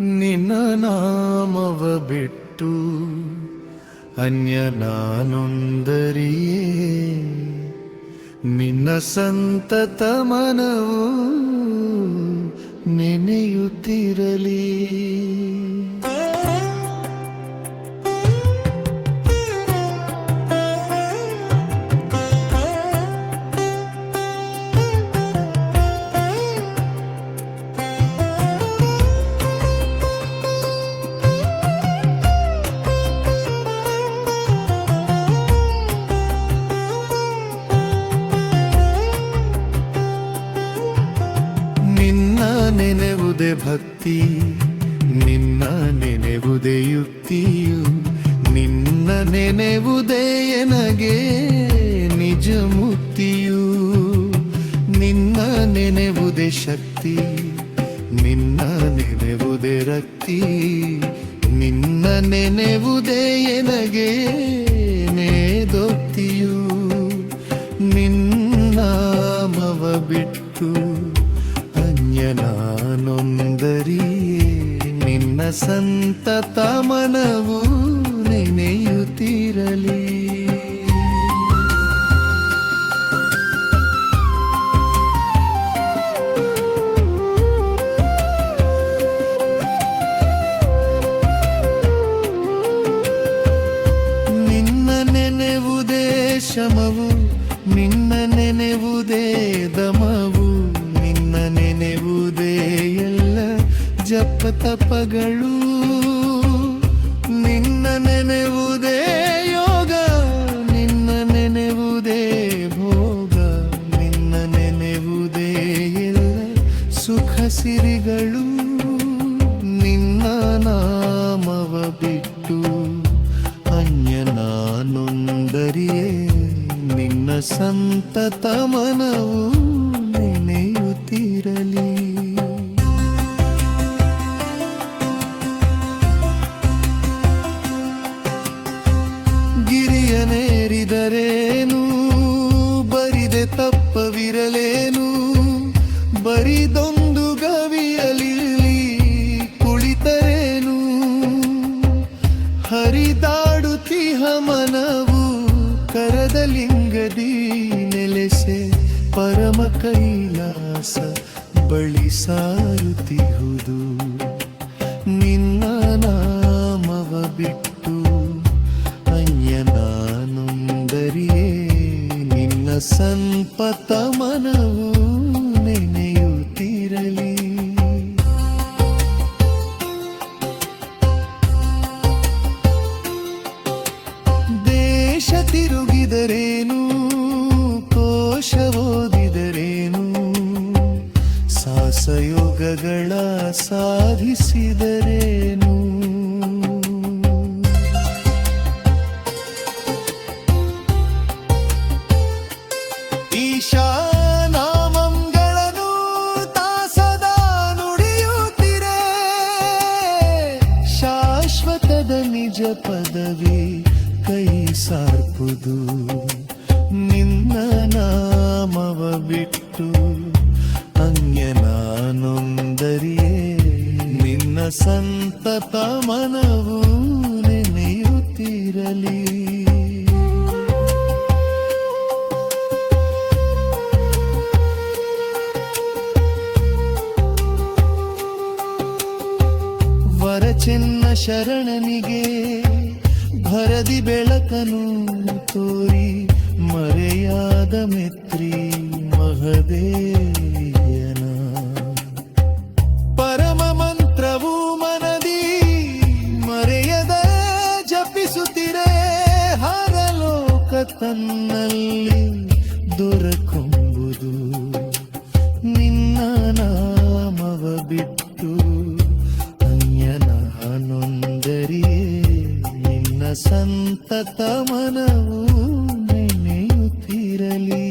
ನಿನ್ನ ನಾಮವ ಬಿಟ್ಟು ಅನ್ಯ ನಾನೊಂದರಿಯೇ. ನಿನ್ನ ಸಂತತ ಮನವು ನೆನೆಯುತ್ತಿರಲಿ. ನೆನೆವುದೇ ಭಕ್ತಿ, ನಿನ್ನ ನೆನೆವುದೇ ಯುಕ್ತಿಯು, ನಿನ್ನ ನೆನೆವುದೇ ಎನಗೆ ನಿಜ ಮುಕ್ತಿಯು ನಿನ್ನ ನೆನೆವುದೇ ಶಕ್ತಿ, ನಿನ್ನ ನೆನೆವುದೇ ರಕ್ತಿ, ನಿನ್ನ ನೆನೆವುದೇ ಎನಗೆ ನೇದೊತ್ತಿಯು ನಿನ್ನಾಮವ ಬಿಟ್ಟು ಅನ್ಯನಾನೊಂದರಿಯೇ ನಿನ್ನ ಸಂತತ ಮನವು ನೆನೆಯುತ್ತಿರಲಿ. ಶಮವು ನಿನ್ನ ನೆನೆವುದೇ ದಮವು. ಜಪ ತಪಗಳು ನಿನ್ನ ನೆನೆವುದೇ ಯೋಗ, ನಿನ್ನ ನೆನೆವುದೇ ಭೋಗ, ನಿನ್ನ ನೆನೆವುದೇ ಎಲ್ಲ ಸುಖ ಸಿರಿಗಳು ನಿನ್ನ ನಾಮವ ಬಿಟ್ಟು ಅನ್ಯನಾನೊಂದರಿಯೇ ನಿನ್ನ ಸಂತತ ಮನವು. ಹರಿದಾಡುತ್ತಿಹ ಮನವು, ಕರದ ಲಿಂಗದಿ ನೆಲೆಸೆ ಪರಮ ಕೈಲಾಸ ಬಳಿ ಸಾರುತ್ತಿಹುದು. ನಿನ್ನ ನಾಮವ ಬಿಟ್ಟು ಅನ್ಯನಾನೊಂದರಿಯೇ ನಿನ್ನ ಸಂಪತ ದೇಶ ತಿರುಗಿದರೇನು? ಕೋಶ ಓದಿದರೇನು ಸಾಸಯೋಗಗಳ ಸಾಧಿಸಿದರೇನು? ನುಡಿಯುತ್ತಿರೆ ಶಾಶ್ವತದ ನಿಜ ಪದವಿ ಸಾರ್ಪುದು. ನಿನ್ನ ನಾಮವ ಬಿಟ್ಟು ಅನ್ಯನಾನೊಂದರಿಯೇ ನಿನ್ನ ಸಂತತ ಮನವು ನೆನೆಯುತ್ತಿರಲಿ. ವರಚೆನ್ನ ಶರಣನಿಗೆ ಭರದಿ ಬೆಳಕನು ತೋರಿ ಮರೆಯಾದ ಮಿತ್ರಿ ಮಹದೇಯನ. ಪರಮ ಮಂತ್ರವು ಮನದಿ ಮರೆಯದ ಜಪಿಸುತ್ತಿರೆ ಹರಲೋಕ ತನ್ನಲ್ಲಿ ದೊರಕೊಂಬುದು ವಸಂತ ತಮನವು ನೆನೆಯುತ್ತಿರಲಿ